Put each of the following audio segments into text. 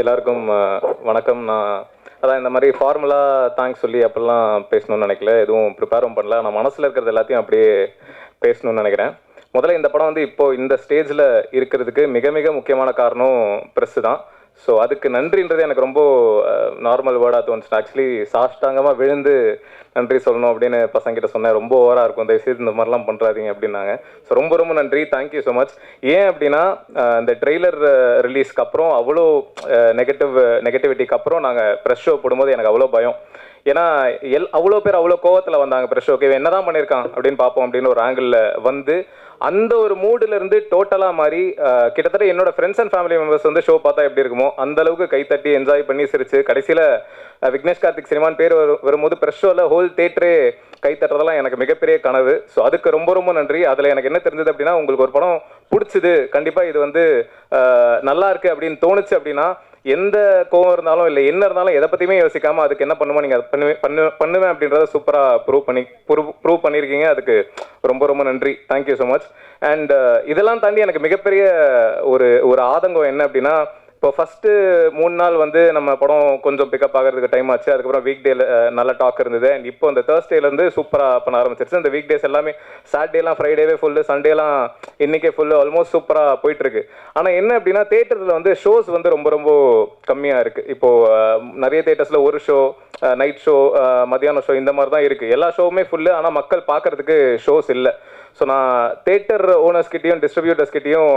எல்லாருக்கும் வணக்கம். நான் அதான் இந்த மாதிரி ஃபார்முலா தேங்க்ஸ் சொல்லி அப்படிலாம் பேசணும்னு நினைக்கல. எதுவும் ப்ரிப்பேரும் பண்ணல. நான் மனசில் இருக்கிறது எல்லாத்தையும் அப்படியே பேசணும்னு நினைக்கிறேன். முதல்ல இந்த படம் வந்து இப்போ இந்த ஸ்டேஜில் இருக்கிறதுக்கு மிக மிக முக்கியமான காரணம் ப்ரெஸ்ஸு தான். ஸோ அதுக்கு நன்றின்றது எனக்கு ரொம்ப நார்மல் வேர்டாக தோணுச்சு ஆக்சுவலி சாஷ்டாங்கமாக விழுந்து நன்றி சொல்லணும் அப்படின்னு பசங்கிட்ட சொன்னேன். ரொம்ப ஓவராக இருக்கும். தயவுசெய்து இந்த மாதிரிலாம் பண்ணுறாதீங்க அப்படின்னாங்க. ஸோ ரொம்ப ரொம்ப நன்றி. தேங்க்யூ ஸோ மச் ஏன் அப்படின்னா இந்த ட்ரெய்லர் ரிலீஸ்க்கு அப்புறம் அவ்வளோ நெகட்டிவ் நெகட்டிவிட்டிக்கு அப்புறம் நாங்கள் ப்ரெஷ் ஷோ போடும்போது எனக்கு அவ்வளோ பயம். ஏன்னா எல் அவ்வளோ பேர் அவ்வளோ கோவத்தில் வந்தாங்க. ப்ரெஷ் ஓகே என்ன தான் பண்ணியிருக்கான் அப்படின்னு பார்ப்போம் அப்படின்னு ஒரு ஆங்கிளில் வந்து அந்த ஒரு மூடுலேருந்து டோட்டலாக மாறி கிட்டத்தட்ட என்னோட ஃப்ரெண்ட்ஸ் அண்ட் ஃபேமிலி மெம்பர்ஸ் வந்து ஷோ பார்த்தா எப்படி இருக்குமோ அந்த அளவுக்கு கைத்தட்டி என்ஜாய் பண்ணி சிரிச்சு கடைசியில் விக்னேஷ் கார்த்திக் சினிமான் பேர் வரும் வரும்போது ப்ரெஷ் ஷோவில் ஹோல் தேட்டரே கைத்தட்டுறதெல்லாம் எனக்கு மிகப்பெரிய கனவு. ஸோ அதுக்கு ரொம்ப ரொம்ப நன்றி. அதில் எனக்கு என்ன தெரிஞ்சது அப்படின்னா உங்களுக்கு ஒரு படம் பிடிச்சது. கண்டிப்பாக இது வந்து நல்லா இருக்கு அப்படின்னு தோணுச்சு அப்படின்னா எந்த கோவம் இருந்தாலும் இல்லை என்ன இருந்தாலும் எதை பற்றியுமே யோசிக்காம அதுக்கு என்ன பண்ணுமோ நீங்கள் பண்ணுவே பண்ணு பண்ணுவேன் அப்படின்றத சூப்பராக ப்ரூவ் பண்ணி ப்ரூவ் ப்ரூவ் பண்ணியிருக்கீங்க அதுக்கு ரொம்ப ரொம்ப நன்றி. தேங்க்யூ ஸோ மச் அண்ட் இதெல்லாம் தாண்டி எனக்கு மிகப்பெரிய ஒரு ஒரு ஆதங்கம் என்ன அப்படின்னா இப்போ ஃபஸ்ட்டு மூணு நாள் வந்து நம்ம படம் கொஞ்சம் பிக்கப் ஆகிறதுக்கு டைம் ஆச்சு. அதுக்கப்புறம் வீக் டேல நல்ல டாக் இருந்தது. அண்ட் இப்போ இந்த தேர்ஸ்டேலேருந்து சூப்பராக பண்ண ஆரம்பிச்சிருச்சு. இந்த வீக் டேஸ் எல்லாமே சாட்டர்டேலாம் ஃப்ரைடேவே ஃபுல்லு சண்டேலாம் இன்றைக்கே ஃபுல்லு ஆல்மோஸ்ட் சூப்பராக போயிட்டுருக்கு ஆனால் என்ன அப்படின்னா தேட்டரில் வந்து ஷோஸ் வந்து ரொம்ப ரொம்ப கம்மியாக இருக்குது இப்போது நிறைய தேட்டர்ஸில் ஒரு ஷோ நைட் ஷோ மதியானம் ஷோ இந்த மாதிரி தான் இருக்குது எல்லா ஷோவுமே ஃபுல்லு ஆனால் மக்கள் பார்க்கறதுக்கு ஷோஸ் இல்லை. ஸோ நான் தேட்டர் ஓனர்ஸ்கிட்டையும் டிஸ்ட்ரிபியூட்டர்ஸ்கிட்டையும்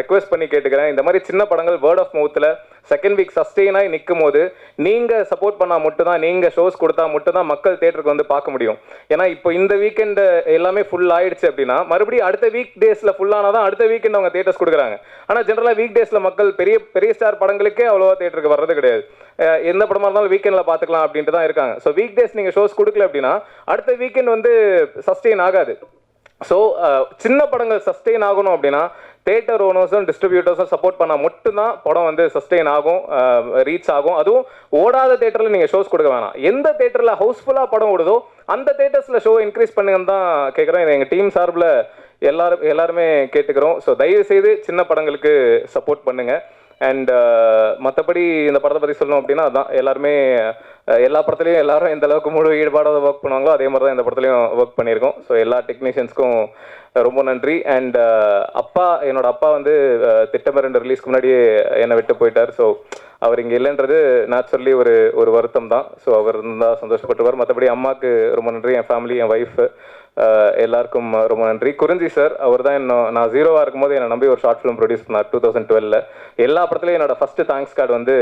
ரெக்வெஸ்ட் பண்ணி கேட்டுக்கிறேன். இந்த மாதிரி சின்ன படங்கள் வேர்ட் ஆஃப் மவுத்தில் செகண்ட் வீக் சஸ்டெயினாகி நிற்கும் போது நீங்கள் சப்போர்ட் பண்ணால் மட்டும்தான் நீங்கள் ஷோஸ் கொடுத்தா மட்டும்தான் மக்கள் தேட்டருக்கு வந்து பார்க்க முடியும். ஏன்னா இப்போ இந்த வீக்கெண்டு எல்லாமே ஃபுல் ஆயிடுச்சு அப்படின்னா மறுபடியும் அடுத்த வீக் டேஸில் ஃபுல்லானால் தான் அடுத்த வீக்கெண்ட் அவங்க தேட்டர்ஸ் கொடுக்குறாங்க. ஆனால் ஜென்ரலாக வீக் டேஸில் மக்கள் பெரிய பெரிய ஸ்டார் படங்களுக்கே அவ்வளோவா தேட்டருக்கு வர்றது கிடையாது. எந்த படமாக இருந்தாலும் வீக்கெண்டில் பார்த்துக்கலாம் அப்படின்ட்டு தான் இருக்காங்க. ஸோ வீக் டேஸ் நீங்கள் ஷோஸ் கொடுக்கல அப்படின்னா அடுத்த வீக்கெண்ட் வந்து சஸ்டெயின் ஆகாது. ஸோ uh, சின்ன படங்கள் சஸ்டெயின் ஆகணும் அப்படின்னா தேட்டர் ஓனர்ஸும் டிஸ்ட்ரிபியூட்டர்ஸும் சப்போர்ட் பண்ணால் மட்டும்தான் படம் வந்து சஸ்டெயின் ஆகும் uh, ரீச் ஆகும். அதுவும் ஓடாத தேட்டரில் நீங்கள் ஷோஸ் கொடுக்க வேணாம். எந்த தேட்டரில் ஹவுஸ்ஃபுல்லாக படம் ஓடுதோ அந்த தேட்டர்ஸில் ஷோ இன்க்ரீஸ் பண்ணுங்கன்னு தான் கேட்குறோம் இது எங்கள் டீம் சார்பில் எல்லாரும் எல்லாருமே கேட்டுக்கிறோம். ஸோ தயவு செய்து சின்ன படங்களுக்கு சப்போர்ட் பண்ணுங்கள் அண்ட் uh, மற்றபடி இந்த படத்தை பற்றி சொல்லணும் அப்படின்னா அதான் எல்லாருமே uh, எல்லா படத்துலையும் எல்லாரும் எந்த அளவுக்கு முழு ஈடுபாடாக ஒர்க் பண்ணுவாங்களோ அதே மாதிரி தான் இந்த படத்துலையும் ஒர்க் பண்ணியிருக்கோம். ஸோ எல்லா டெக்னீஷியன்ஸ்க்கும் uh, ரொம்ப நன்றி. அண்ட் அப்பா என்னோட அப்பா வந்து திட்டம் ரெண்டு ரிலீஸ்க்கு முன்னாடியே என்னை விட்டு போயிட்டார். ஸோ அவர் இங்கே இல்லைன்றது நேச்சுரலி ஒரு ஒரு வருத்தம் தான். ஸோ அவர் இருந்தால் சந்தோஷப்பட்டுவார் மற்றபடி அம்மாவுக்கு ரொம்ப நன்றி. என் ஃபேமிலி என் ஒய்ஃபு எல்லாருக்கும் ரொம்ப நன்றி. குறிஞ்சி சார் அவர் தான் இன்னும் நான் ஜீரோவாக இருக்கும்போது என்னை நம்பி ஒரு ஷார்ட் ஃபிலிம் ப்ரொடியூஸ் பண்ணார் டூ தௌசண்ட் டுவெலில் எல்லா படத்துலையும் என்னோட ஃபஸ்ட்டு தேங்க்ஸ் கார்டு வந்து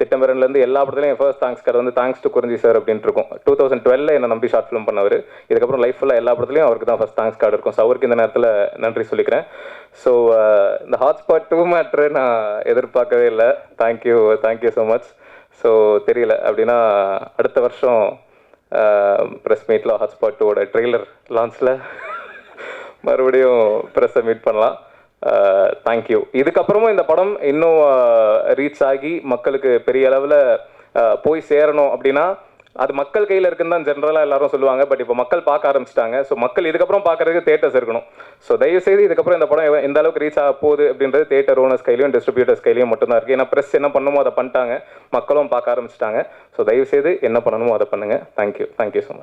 திட்டமிரன்லேருந்து எல்லா படத்துலையும் என் ஃபர்ஸ்ட் தேங்க்ஸ் கார்டு வந்து தேங்க்ஸ் டு குறிஞ்சி சார் அப்படின்ட்டு இருக்கும். டூ தௌசண்ட் டுவெலில் என்னை நம்பி ஷார்ட் ஃபிலிம் பண்ணவர். இதுக்கப்புறம் லைஃப் ஃபுல்லாக எல்லா படத்துலையும் அவருக்கு தான் ஃபஸ்ட் தேங்க்ஸ் கார்டு இருக்கும். ஸோ அவருக்கு இந்த நேரத்தில் நன்றி சொல்லிக்கிறேன். ஸோ இந்த ஹாட்ஸ்பாட் டூ மேட்ரு நான் எதிர்பார்க்கவே இல்லை. Thank you thank you so much so தெரியல. அப்படின்னா அடுத்த வருஷம் ப்ரெஸ் மீட்டில் ஹாட்ஸ்பாட்டோட ட்ரெய்லர் லான்ச்சில் மறுபடியும் ப்ரெஸ்ஸை மீட் பண்ணலாம். தேங்க்யூ இதுக்கப்புறமும் இந்த படம் இன்னும் ரீச் ஆகி மக்களுக்கு பெரிய அளவில் போய் சேரணும் அப்படின்னா அது மக்கள் கையில் இருக்குன்னு தான் ஜென்ரலாக எல்லாரும் சொல்லுவாங்க. பட் இப்போ மக்கள் பார்க்க ஆரம்பிச்சிட்டாங்க. ஸோ மக்கள் இதுக்கப்புறம் பார்க்கறதுக்கு தேட்டர்ஸ் இருக்கணும். ஸோ தயவு செய்து இதுக்கப்புறம் இந்த படம் எந்த அளவுக்கு ரீச் ஆக போகுது அப்படின்றது தேட்டர் ஓனர்ஸ் கையிலையும் டிஸ்ட்ரிபியூட்டர்ஸ் கையிலையும் மட்டும்தான் இருக்குது ஏன்னா ப்ரெஸ் என்ன பண்ணணுமோ அதை பண்ணிட்டாங்க. மக்களும் பார்க்க ஆரம்பிச்சிட்டாங்க. ஸோ தயவு செய்து என்ன பண்ணணுமோ அதை பண்ணுங்கள் தேங்க்யூ தேங்க்யூ ஸோ மச்